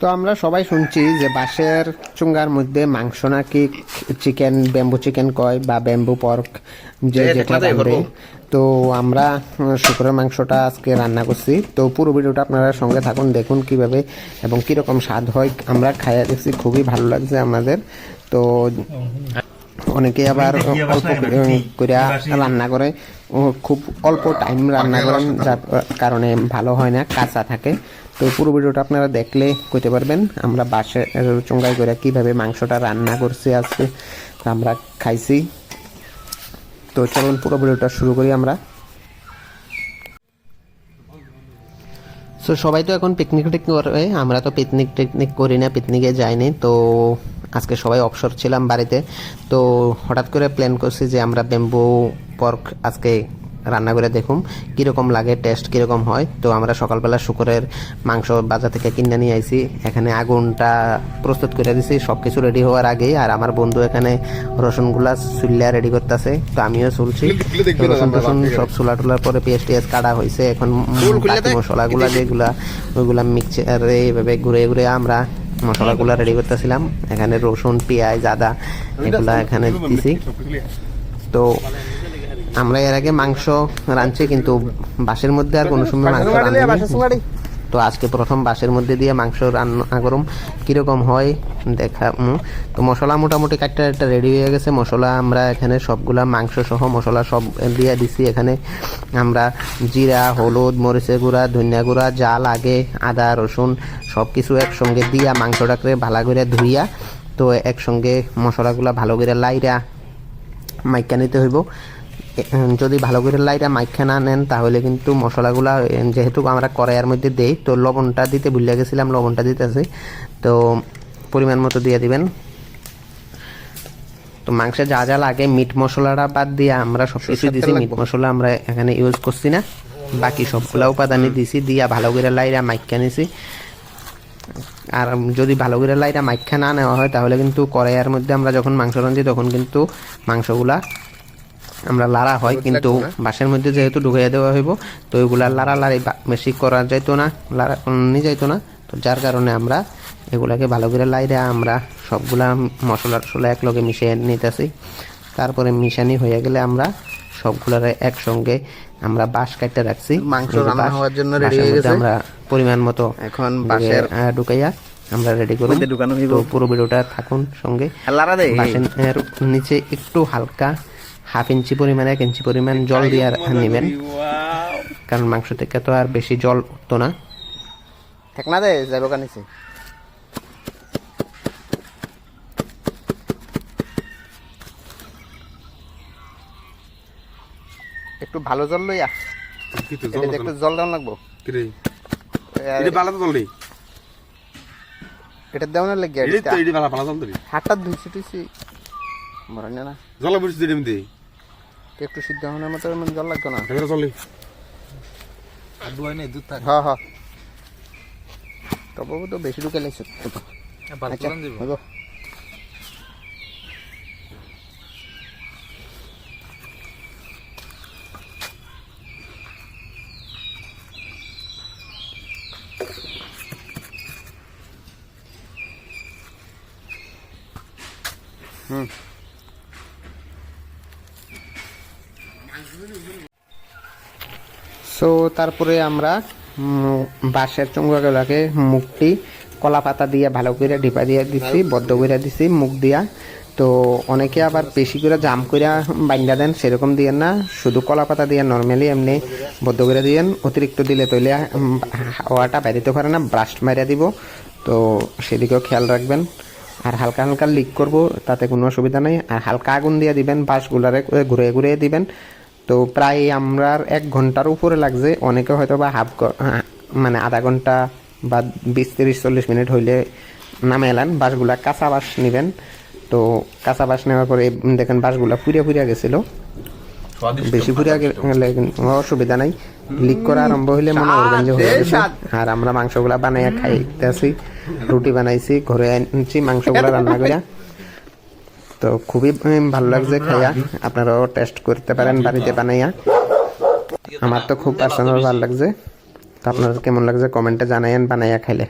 তো আমরা সবাই শুনছি যে বাঁশের চুঙ্গার মধ্যে মাংস নাকি চিকেন ব্যাম্বু চিকেন কয় বা ব্যাম্বু পর্ক যে যেটা। করব। তো আমরা শুক্রের শুকরের মাংসটা আজকে রান্না করছি তো পুরো ভিডিওটা আপনারা সঙ্গে থাকুন দেখুন কীভাবে এবং কীরকম স্বাদ হয় আমরা খাইয়া দেখছি খুবই ভালো লাগছে আমাদের তো অনেকে আবার অল্প করে রান্না করে খুব অল্প টাইম রান্না করেন যার কারণে ভালো হয় না কাঁচা থাকে। তো পুরো ভিডিওটা আপনারা দেখলে কইতে পারবেন আমরা বাসে চুঙ্গাই করে কীভাবে মাংসটা রান্না করছি আজকে আমরা খাইছি। তো চলুন পুরো ভিডিওটা শুরু করি আমরা। তো সবাই তো এখন পিকনিক টিকনিক করে আমরা তো পিকনিক টিকনিক করি না পিকনিকে যাইনি তো আজকে সবাই অবসর ছিলাম বাড়িতে। তো হঠাৎ করে প্ল্যান করছি যে আমরা ব্যাম্বু পর্ক আজকে রান্না করে দেখুন কীরকম লাগে টেস্ট কীরকম হয়। তো আমরা সকালবেলা শুকরের মাংস বাজার থেকে কিনে নিয়ে আইছি। এখানে আগুনটা প্রস্তুত করে দিছি সব কিছু রেডি হওয়ার আগেই। আর আমার বন্ধু এখানে রসুনগুলা চুল্লা রেডি করতেছে তো আমিও চলছি। রসুন টসুন সব চুলা টুলার পরে পেঁয়াজ টিয়াজ কাটা হয়েছে এখন মশলাগুলা যেগুলা ওইগুলা মিক্সচারে এইভাবে ঘুরে ঘুরে আমরা মশলাগুলা রেডি করতেছিলাম। এখানে রসুন, পেঁয়াজ, আদা, এগুলো এখানে দিছি। তো আমরা এর আগে মাংস রাঁধছি, কিন্তু বাসের মধ্যে আর কোনো সময় মাংস রাঁধি তো আজকে প্রথম বাসের মধ্যে দিয়ে মাংস রান্না করুম। কীরকম হয় দেখা তো মশলা মোটামুটি কাটটা একটা রেডি হয়ে গেছে। মশলা আমরা এখানে সবগুলা মাংস সহ মশলা সব দিয়ে দিছি। এখানে আমরা জিরা, হলুদ, মরিচের গুঁড়া, ধনিয়া গুঁড়া যা লাগে, আদা, রসুন সব কিছু একসঙ্গে দিয়া মাংসটাকে ভালো করে ধুইয়া, তো একসঙ্গে মশলাগুলা ভালো করে লাইরা মাইকা নিতে হইব। যদি ভালো করে লাইটা মাইখা না নেন তাহলে কিন্তু মশলাগুলা যেহেতু আমরা কড়াইয়ের মধ্যে দেই তো লবণটা দিতে ভুলে গেছিলাম লবণটা দিতেছি। তো পরিমাণ মতো দিয়ে দিবেন। তো মাংসে যা যা লাগে মিট মশলাটা বাদ দিয়ে আমরা সব কিছু দিছি মিট মশলা আমরা এখানে ইউজ করছি না। বাকি সবগুলা উপাদানই দিছি দিয়া ভালো করে লাইরা মাইকা নিছি। আর যদি ভালো করে লাইটা মাইখা না নেওয়া হয় তাহলে কিন্তু কড়াইয়ের মধ্যে আমরা যখন মাংস রাঁধি তখন কিন্তু মাংসগুলা আমরা লাড়া হয় কিন্তু বাসের মধ্যে যেহেতু ঢুকাইয়া দেওয়া হইব তো ওইগুলা লাড়া লাড়ি বেশি করা যাইতো না লাড়া নিয়ে যাইতো না। তো যার কারণে আমরা এগুলাকে ভালো করে লাইরা আমরা সবগুলা মশলা টশলা একলগে মিশিয়ে নিতেছি। তারপরে মিশানি হয়ে গেলে আমরা সবগুলারে একসঙ্গে আমরা বাঁশ কাটতে রাখছি। মাংস রান্না হওয়ার জন্য বাঁশের হয়ে গেছে। আমরা পরিমাণ মতো এখন বাঁশের ঢুকাইয়া আমরা রেডি মধ্যে ঢুকানো হইব। পুরো ভিডিওটা থাকুন সঙ্গে। বাসের নিচে একটু হালকা হাফ ইঞ্চি পরিমাণ এক ইঞ্চি পরিমাণ জল দিয়ে নেবেন। কারণ মাংস থেকে তো আর বেশি জল উঠতো না। ঠিক না দে যাব কানিছে একটু ভালো জল লইয়া একটু জল দেওয়া লাগবো? আর এটা দেওয়া না লাগে হাতটা ধুইছি টুইছি। মরে না। একটু সিদ্ধ হওয়ার মতো এমন জল লাগতো না। চলি। হ্যাঁ হ্যাঁ। তবু তো বেশি ঢুকে লাগছে। আচ্ছা হইব সো তারপরে আমরা বাঁশের চুঙ্গাগুলাকে মুখটি কলা পাতা দিয়ে ভালো করে ঢিপা দিয়ে দিছি, বদ্ধ করে দিছি, মুখ দিয়া। তো অনেকে আবার বেশি করে জাম করে বাইন্দা দেন, সেরকম দিয়েন না। শুধু কলা পাতা দিয়ে নর্মালি এমনি বদ্ধ করে দিয়েন। অতিরিক্ত দিলে তৈলে হাওয়াটা বেরিতে পারে না ব্রাস্ট মারিয়া দিব। তো সেদিকেও খেয়াল রাখবেন। আর হালকা হালকা লিক করব, তাতে কোনো অসুবিধা নেই। আর হালকা আগুন দিয়ে দিবেন, বাঁশগুলারে ঘুরে ঘুরে দিবেন। তো প্রায় আমরা এক ঘণ্টার উপরে লাগছে। অনেকে হয়তো বা হাফ মানে আধা ঘণ্টা বা বিশ তিরিশ চল্লিশ মিনিট হইলে নামে এলান বাঁশগুলা কাঁচা বাঁশ নেবেন। তো কাঁচা বাঁশ নেওয়ার পরে দেখেন বাঁশগুলা ফুরিয়া ফুরিয়া গেছিল। বেশি ফুরিয়া গেলে অসুবিধা নাই। লিক করা আরম্ভ হইলে মনে করবেন যে হয়ে গেছে। আর আমরা মাংসগুলা বানাইয়া খাইতেছি রুটি বানাইছি ঘরে আনছি মাংসগুলা রান্না করিয়া তো খুবই ভালো লাগছে খাইয়া। আপনারাও টেস্ট করতে পারেন বাড়িতে বানাইয়া। আমার তো খুব পার্সোনাল ভালো লাগছে। তো আপনাদের কেমন লাগছে? কমেন্টে জানাইয়েন, বানাইয়া খাইলে।